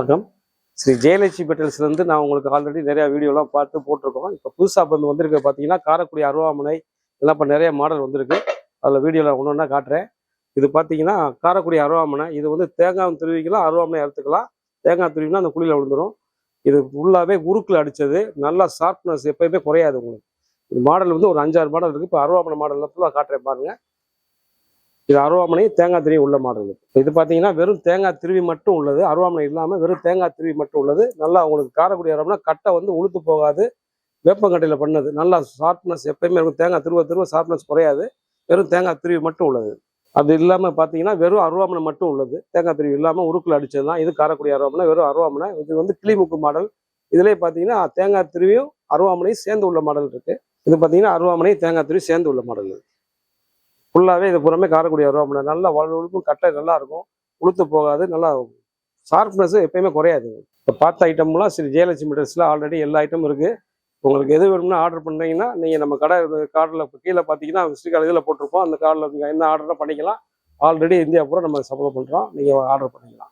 வணக்கம். ஸ்ரீ ஜெயலட்சுமி பெட்டல்ஸ்லேருந்து நான் உங்களுக்கு ஆல்ரெடி நிறையா வீடியோலாம் பார்த்து போட்டிருக்கோம். இப்போ புதுசாக வந்து வந்திருக்க பார்த்தீங்கன்னா காரக்குடி அருவாமனை எல்லாம் இப்போ நிறைய மாடல் வந்திருக்கு. அதில் வீடியோவில் ஒன்று ஒன்றா காட்டுறேன். இது பார்த்தீங்கன்னா காரக்குடி அருவாமனை. இது வந்து தேங்காய் துருவிக்கலாம் அருவாமனை அறுத்துக்கலாம் தேங்காய் துருவினா அந்த குழியில் விழுந்துரும். இது ஃபுல்லாகவே உருக்கில் அடித்தது நல்லா ஷார்ப்னஸ் எப்பயுமே குறையாது உங்களுக்கு. இது மாடல் வந்து ஒரு அஞ்சாறு மாடல் இருக்குது இப்போ அருவாமனை மாடலில் ஃபுல்லாக காட்டுறேன் பாருங்க. இது அருவாமனை தேங்காய் திருவி உள்ள மாடல் இது பார்த்தீங்கன்னா வெறும் தேங்காய் திருவி மட்டும் உள்ளது. அருவாமனை இல்லாமல் வெறும் தேங்காய் திருவி மட்டும் உள்ளது. நல்லா உங்களுக்கு காரக்குடி அருவாமனை கட்டை வந்து உளுத்து போகாது. வேப்பங்கட்டையில் பண்ணது. நல்லா ஷார்ப்னஸ் எப்பயுமே இருக்கும். தேங்காய் திருவ திருவ ஷார்ப்னஸ் குறையாது. வெறும் தேங்காய் திருவி மட்டும் உள்ளது. அது இல்லாமல் பார்த்தீங்கன்னா வெறும் அருவாமனை மட்டும் உள்ளது. தேங்காய் திருவி இல்லாமல் உருக்கில் அடிச்சது தான். இது காரக்குடி அருவாமனை வெறும் அருவாமனை. இது வந்து கிளிமுக்கு மாடல். இதுலேயே பார்த்தீங்கன்னா தேங்காய் திருவியும் அருவாமனையும் சேர்ந்து உள்ள மாடல் இருக்குது இது பார்த்தீங்கன்னா அருவாமனையும் தேங்காய் திருவி சேர்ந்து உள்ள மாடல். ஃபுல்லாகவே இது பூராமே காரக்குடி அருவாமனை நல்லா வலுவழுப்பும் கட்டை நல்லா இருக்கும் உளுத்து போகாது நல்லா ஷார்ப்னஸ் எப்பயுமே குறையாது. இப்போ பார்த்த ஐட்டம்லாம் சரி ஜெயலட்சுமி ட்ரெஸ்ஸில் ஆல்ரெடி எல்லா ஐட்டமும் இருக்குது உங்களுக்கு எது வேணும்னா ஆர்டர் பண்ணுறீங்கன்னா நீங்கள் நம்ம கடை கார்டில் கீழே பார்த்தீங்கன்னா ஸ்ரீகார் இதில் போட்டிருப்போம். அந்த கார்டில் நீங்கள் என்ன ஆர்டர்லாம் பண்ணிக்கலாம் ஆல்ரெடி இந்தியா பூரா நம்ம சப்ளை பண்ணுறோம் நீங்கள் ஆர்டர் பண்ணிக்கலாம்.